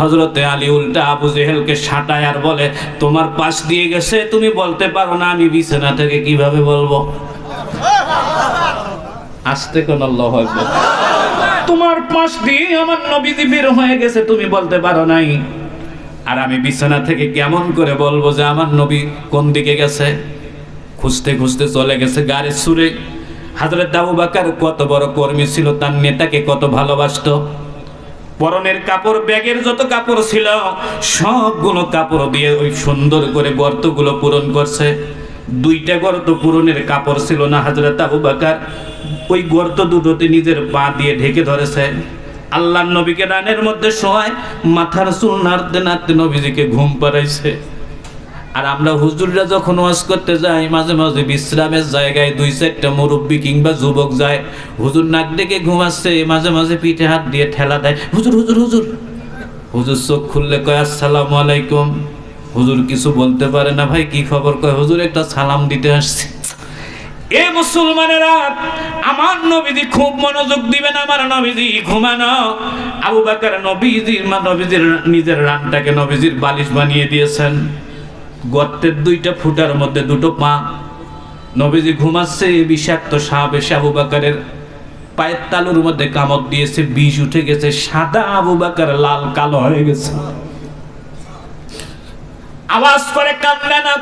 হজরতে আলী উল্টা আবু জেহেলকে সাটায় আর বলে, তোমার পাশ দিয়ে গেছে, তুমি বলতে পারো না, আমি বিছানা থেকে কীভাবে বলব? আসতে কোন আল্লাহ তোমার পাশ দিয়ে আমার নবীজি বের হয়ে গেছে, তুমি বলতে পারো নাই। আর আমি বিছানা থেকে কেমন করে বলব যে আমার নবী কোন দিকে গেছে? খুঁজতে খুঁজতে চলে গেছে গাড়ির সুরে। হাজরত আবু বাকার কত বড় কর্মী ছিল, তার নেতাকে কত ভালোবাসতো? পরনের কাপড়, ব্যাগের যত কাপড় ছিল, সবগুলো কাপড় দিয়ে ওই সুন্দর করে গর্তগুলো পূরণ করছে। দুইটা গর্ত পূরণের কাপড় ছিল না হাজরত আবু বাকার। ওই গর্ত দুটোতে নিজের পা দিয়ে ঢেকে ধরেছে। আল্লাহ নবীকে রানের মধ্যে সহায় মাথার চুল নাড়তে নাড়তে নবীজিকে ঘুম পাড়াইছে। আর আমরা হুজুররা যখন ওয়াজ করতে যাই, মাঝে মাঝে বিশ্রামের জায়গায় দুই চারটা মুরব্বী কিংবা যুবক যায়, হুজুর নাক ডেকে ঘুমাচ্ছে, মাঝে মাঝে পিঠে হাত দিয়ে ঠেলা দেয়, হুজুর হুজুর হুজুর। হুজুর চোখ খুললে কয়, আসসালামু আলাইকুম। হুজুর কিছু বলতে পারে না, ভাই, কি খবর? কয়, হুজুর, একটা সালাম দিতে আসছে। এ মুসলমানেরা, আমার নবীজি খুব মনোযোগ দিবেন, আমার নবীজি ঘুমানো। আবু বাকার নবীজির মা, নবীজির নিজের রানটাকে নবীজির বালিশ বানিয়ে দিয়েছেন। গর্তের দুইটা ফুটার মধ্যে দুটো পা। নবীজি ঘুমাচ্ছে বিষাক্ত সাপ এসে আবু বাকারের পায়ের তালুর মধ্যে কামড় দিয়েছে, বিষ উঠে গেছে, সাদা আবু বাকার লাল, কালো হয়ে গেছে। আওয়াজ করে কান্দে না।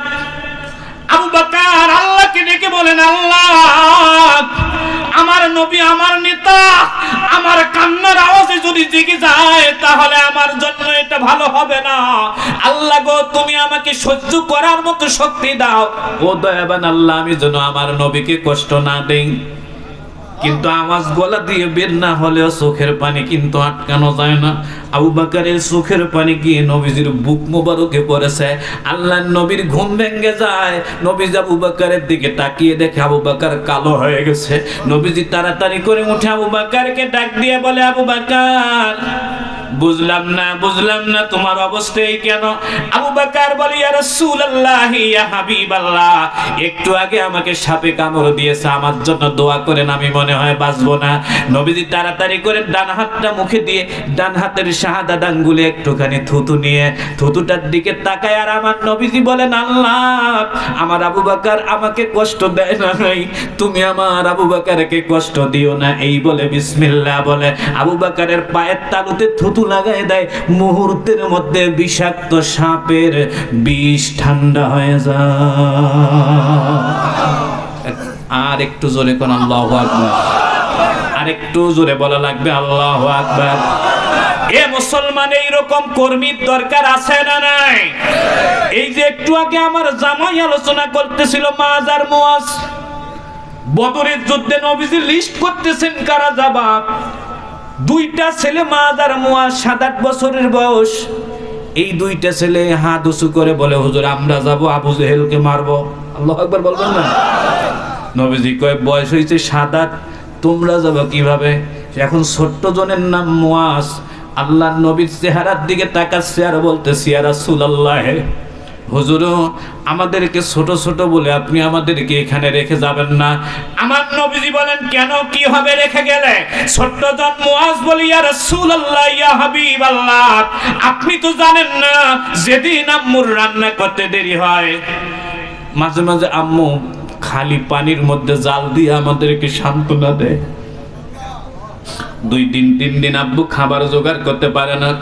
আবু বাকার আল্লাহকে ডেকে বলেন, আল্লাহ, আমার নবী আমার জেগে যায়, তাহলে আমার জন্য এটা ভালো হবে না। আল্লাহ গো, তুমি আমাকে সহ্য করার মতো শক্তি দাও। ও দয়াবান আল্লাহ, আমি যেন আমার নবীকে কষ্ট না দেই। কিন্তু আওয়াজ গলা দিয়ে বের না হলেও চোখের পানি কিন্তু আটকানো যায় না। আবু বাকারের চোখের পানি গিয়ে নবীজির বুক মোবারকে পড়েছে। আল্লাহ নবীর ঘুম ভেঙে যায়। নবীজ আবু বাকারের দিকে তাকিয়ে দেখে আবু বাকার কালো হয়ে গেছে। নবীজি তাড়াতাড়ি করে উঠে আবু বাকারকে ডাক দিয়ে বলে, আবু বাকার, বুঝলাম না বুঝলাম না তোমার অবস্থা এই কেন? আবু বাকার বলে, ইয়া রাসূলুল্লাহ, ইয়া হাবিবাল্লাহ, একটু আগে আমাকে সাপে কামড় দিয়েছে, আমার জন্য দোয়া করেন, আমি মনে হয় বাঁচবো না। নবীজি তাড়াতাড়ি করে ডান হাতটা মুখে দিয়ে, ডান হাতের শাহাদাত আঙ্গুলে একটুখানি থুতু নিয়ে, থুতুটার দিকে তাকায় আর আমার নবীজি বলেন, আল্লাহ, আমার আবু বাকার আমাকে কষ্ট দেয় না নাই, তুমি আমার আবু বাকারকে কষ্ট দিও না। এই বলে বিসমিল্লাহ বলে, আবু বাকারের পায়ের তালুতে থুতু লাগাই দেয়। মুহূর্তের মধ্যে বিষাক্ত সাপের বিষ ঠান্ডা হয়ে যায়। আর একটু জোরে কোন আল্লাহ আকবার। আর একটু জোরে বলা লাগবে, আল্লাহ আকবার। এ মুসলমান এইরকম কর্মীর দরকার আছে না নাই? এই যে একটু আগে আমার জামাই আলোচনা করতেছিল মাজার মুয়াজ। বদরের যুদ্ধে নবীজি লিস্ট করতেছেন কারা যাবা? দুইটা ছেলে মাজার মুয়াজ সাত আট বছরের বয়স। এই দুইটা ছেলে হাত উঁচু করে বলে, হুজুর, আমরা যাব, আবু জেহেলকে মারবো। আল্লাহ একবার বলবেন না? নবীজি কয়, বয়স হয়েছে সাত আট তোমরা যাবে কীভাবে? এখন ছোট্ট জনের নাম মুয়াজ। আল্লাহ নবীর চেহারার দিকে তাকাচ্ছে আর বলতেছি আর রাসূলুল্লাহ, হুজুর, আমাদেরকে ছোট ছোট বলে আপনি আমাদেরকে এখানে রেখে যাবেন না। আমার নবীজি বলেন, কেন? কি হবে রেখে গেলে? ছোট্ট জন মুয়াজ বলি, ইয়া রাসূলুল্লাহ, ইয়া হাবিবাল্লাহ, আপনি তো জানেন না, যেদিন আম্মুর রান্না করতে দেরি হয়। মাঝে মাঝে আম্মু খালি পানির মধ্যে জাল দিয়ে আমাদেরকে সান্ত্বনা দেয়। দুই দিন, তিন দিন আব্বু খাবার জোগাড় করতে পারে না।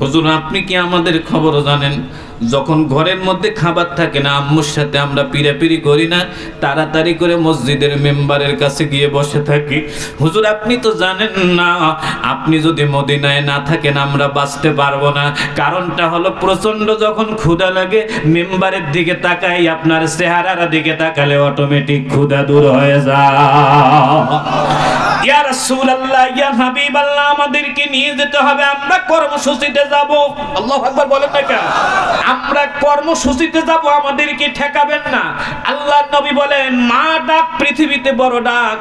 হুজুর, আপনি কি আমাদের খবর জানেন? যখন ঘরের মধ্যে খাবার থাকে না, আম্মুর সাথে আমরা পিড়াপিড়ি করি না, তাড়াতাড়ি করে মসজিদের মেম্বারের কাছে গিয়ে বসে থাকি। হুজুর, আপনি তো জানেন না, আপনি যদি মদিনায় না থাকেন, আমরা বাঁচতে পারব না। কারণটা হলো প্রচণ্ড যখন ক্ষুধা লাগে, মেম্বারের দিকে তাকাই, আপনার চেহারার দিকে তাকালে অটোমেটিক ক্ষুধা দূর হয়ে যায়। ইয়া রাসূলুল্লাহ, ইয়া হাবিবাল্লাহ, আমাদেরকে নিয়ে যেতে হবে, আমরা কর্মসূচিতে যাব। আল্লাহু আকবার বলেন না কেন? আমরা কর্মসূচিতে যাব, আমাদেরকে ঠেকাবেন না। আল্লাহর নবী বলেন, মা ডাক পৃথিবীতে, বড় ডাক।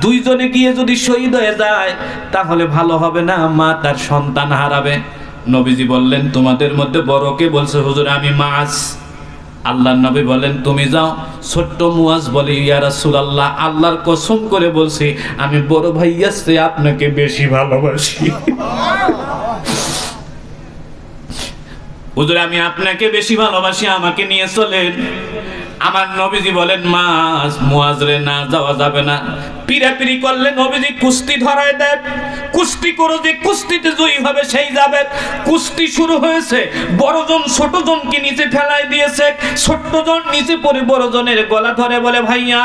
দুইজনে গিয়ে যদি শহীদ হয়ে যায়, তাহলে ভালো হবে না, মা তার সন্তান হারাবে। নবীজি বললেন, তোমাদের মধ্যে বড়কে বলছে? হুজুর, আমি মাছ। আল্লাহ নবী বলেন, তুমি যাও, ছোট্ট মুয়াজ বলে, ইয়া সুলাল্লাহ আল্লাহর কসম করে বলছি, আমি বড় ভাইয়ার চেয়ে আপনাকে বেশি ভালোবাসি। আমি আপনাকে বেশি ভালোবাসি, আমাকে নিয়ে চলেন। আমার নবীজি বলেন মাস মুয়াজরে না যাওয়া যাবে না। পিরাপিরি করলে নবীজি কুস্তি ধরায় দেন। কুস্তি করো যে কুস্তিতে জয়ী হবে সেই যাবে। কুস্তি শুরু হয়েছে। বড়জন, ছোটজনকে নিচে ফেলাই দিয়েছে। ছোট্টজন নিচে পড়ে বড়জনের গলা ধরে বলে, ভাইয়া,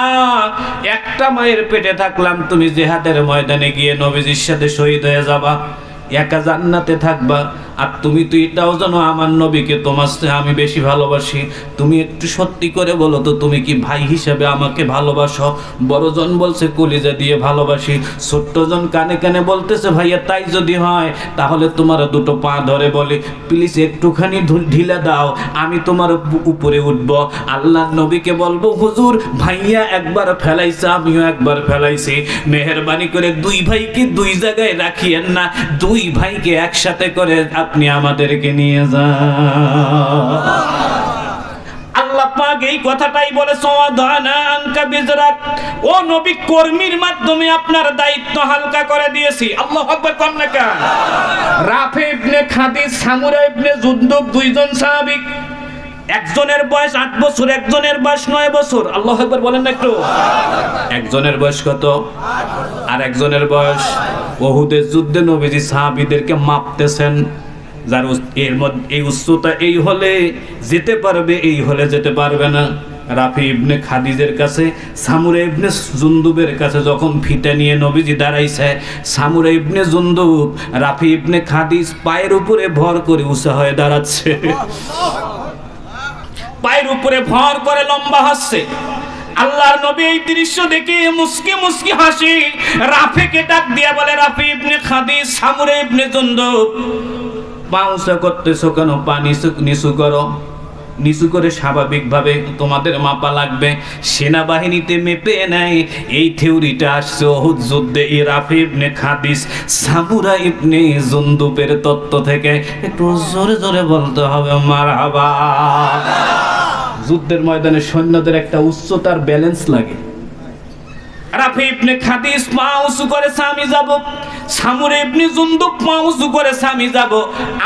একটা মায়ের পেটে থাকলাম, তুমি জেহাদের ময়দানে গিয়ে নবীজির সাথে শহীদ হয়ে যাবা। একা জান্নাতে থাকবা। আর তুমি তো এটাও জানো, আমার নবীকে তোমার চেয়ে আমি বেশি ভালোবাসি। তুমি একটু সত্যি করে বলো তো, তুমি কি ভাই হিসেবে আমাকে ভালোবাসো? বড়জন বলছে, কলিজা দিয়ে ভালোবাসি। ছোট্টজন কানে কানে বলতেছে, ভাইয়া, তাই যদি হয়, তাহলে তোমার দুটো পা ধরে বলে। প্লিজ একটুখানি ঢিলা দাও, আমি তোমার উপরে উঠব। আল্লাহ নবীকে বলব, হুজুর, ভাইয়া একবার ফেলাইছে, আমিও একবার ফেলাইছি। মেহরবানি করে দুই ভাইকে দুই জায়গায় রাখিয়েন না, দুই ভাইকে একসাথে করে আপনি আমাদেরকে নিয়ে যান। এই কথাটাই বলে আপনার দায়িত্ব হালকা করে দিয়েছি। দুইজন একজনের বয়স আট বছর, একজনের বয়স নয় বছর। আল্লাহ একবার বলেন না একটু। একজনের বয়স কত? আর একজনের বয়স ওহুদের যুদ্ধে নবীজি সাহাবিদেরকে মাপতেছেন। যার এর মধ্যে এই উচ্চতা এই হলে যেতে পারবে, এই হলে যেতে পারবে না। রাফি ইবনে খাদিজের কাছে, সামুরে ইবনে জুন্দুবের কাছে যখন ফিতে নিয়ে নবীজি দাঁড়াইছে, সামুরে ইবনে জুন্দুব, রাফি ইবনে খাদিজ পায়ের উপরে ভর করে উঁচা হয়ে দাঁড়াচ্ছে। পায়ের উপরে ভর করে লম্বা হাসছে। আল্লাহর নবী এই দৃশ্য দেখে মুসকি মুসকি হাসি। রাফিকে ডাক দিয়া বলে, রাফি ইবনে খাদিজ, সামুরে ইবনে জুন্দুব পাউসা করতেছো কেন? পা নিচু নিচু করো। নিচু করে স্বাভাবিকভাবে তোমাদের মাপা লাগবে। সেনাবাহিনীতে মেপে নেয়। এই থিওরিটা আসছে অহুদ যুদ্ধে ইবনে খাদিস ইবনে তত্ত্ব থেকে। একটু জোরে জোরে বলতে হবে, মারহাবা। যুদ্ধের ময়দানে সৈন্যদের একটা উচ্চতার ব্যালেন্স লাগে। রাফি ইবনে খাদিস পা উঁচু করেছে আমি যাব। সামুরে ইবনে জুন্দুব পা উঁচু করেছে আমি যাব।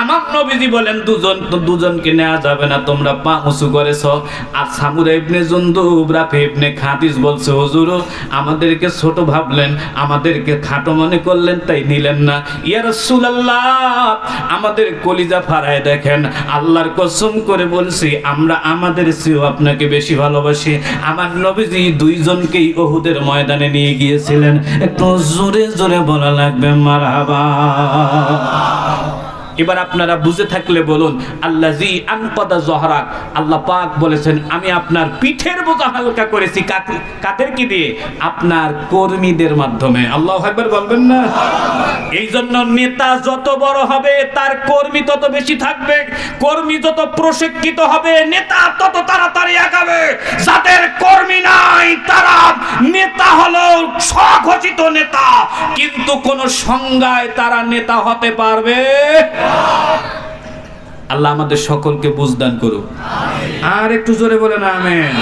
আমার নবীজি বলেন, দুজন তো দুজনকে নেওয়া যাবে না, তোমরা পা উঁচু করেছ। আর সামুরে ইবনে জুন্দুব, রাফি ইবনে খাদিস বলছে, হুজুর, আমাদেরকে ছোট ভাবলেন, আমাদেরকে খাটো মনে করলেন, তাই নিলেন না। ইয়া রাসূলুল্লাহ, আমাদের কলিজা ফারায় দেখেন, আল্লাহর কসম করে বলছি, আমরা আমাদের চেয়েও আপনাকে বেশি ভালোবাসি। আমার নবীজি দুইজনকেই ওহুদের ময়দানে নিয়ে গিয়েছিলেন। একটু জোরে জোরে বলা লাগবে এবার আপনারা বুঝে থাকলে বলুন আল্লাহ জি আনকদা জহরাক আল্লাহ পাক বলেছেন, আমি আপনার পিঠের বোঝা হালকা করেছি। কাদের কি দিয়ে? আপনার কর্মীদের মাধ্যমে। আল্লাহ একবার বলবেন না? এই জন্য নেতা যত বড় হবে, তার কর্মী তত বেশি থাকবে। কর্মী যত প্রশিক্ষিত হবে, নেতা তত তাড়াতাড়ি আগাবে। যাদের কর্মী নাই, তারা নেতা হলো স্বঘোষিত নেতা। কিন্তু কোন সংজ্ঞায় তারা নেতা হতে পারবে? আল্লাহ আমাদের সকলকে বুঝদান করুক। আর একটু জোরে বলেন, আমেন।